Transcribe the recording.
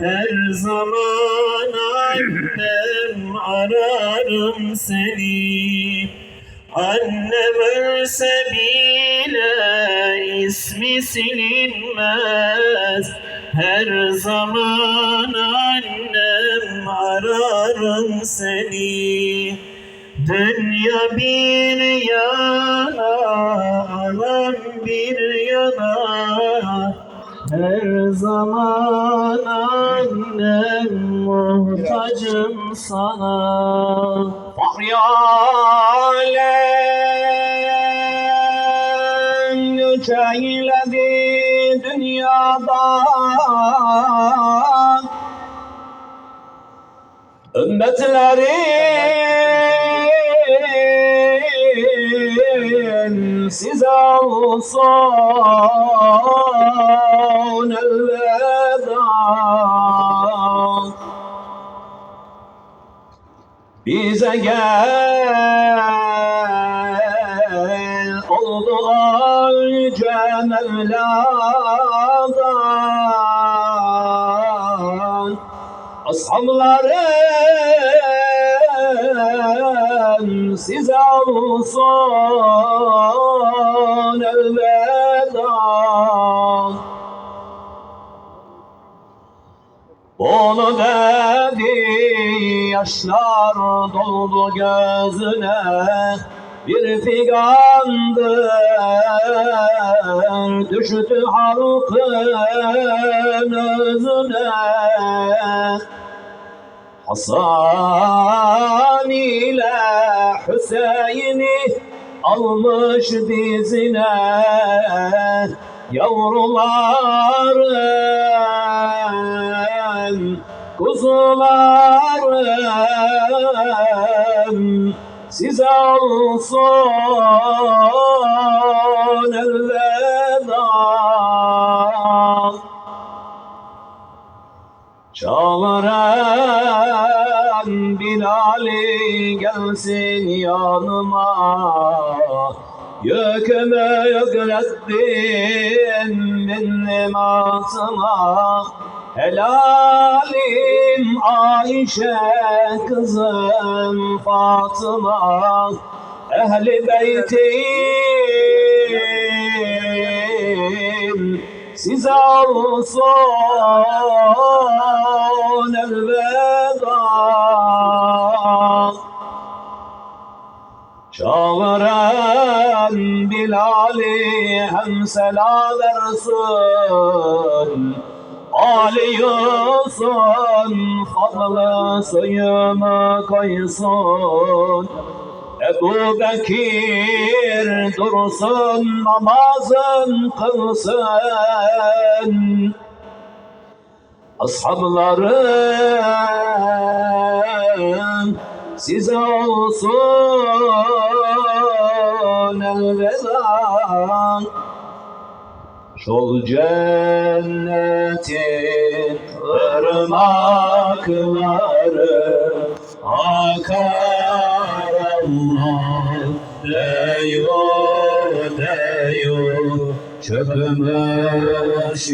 Her zaman annem ararım seni. Annem ölse bile ismi silinmez. Her zaman annem ararım seni. Dünya bir yana, alan bir yana Her zaman annem muhtacım sana. Fahri alem göç eyledi dünyadan Ümmetlerin size olsun Bize gel oldu önce Mevla'dan Ashabların size olsun elveda Onu dedi yaşlar doldu gözüne Bir figandır düştü halkın özüne. Hasan ile Hüseyin'i almış dizine Yavrularım, size olsun elveda. Çağıran Bilal'i gelsin yanıma. Yükümü yüklettim benim altıma Helalim Ayşe kızım Fatıma Ehli beytim. Size olsun elveda. Çağıran Bilal'i hem sela versin Yusuf fadlı suyumu koysun Ebu Bekir dursun namazın kılsın. Ashablarım size olsun elveda Şol cennetin ırmakları akar Allah Deyo deyo çökmüş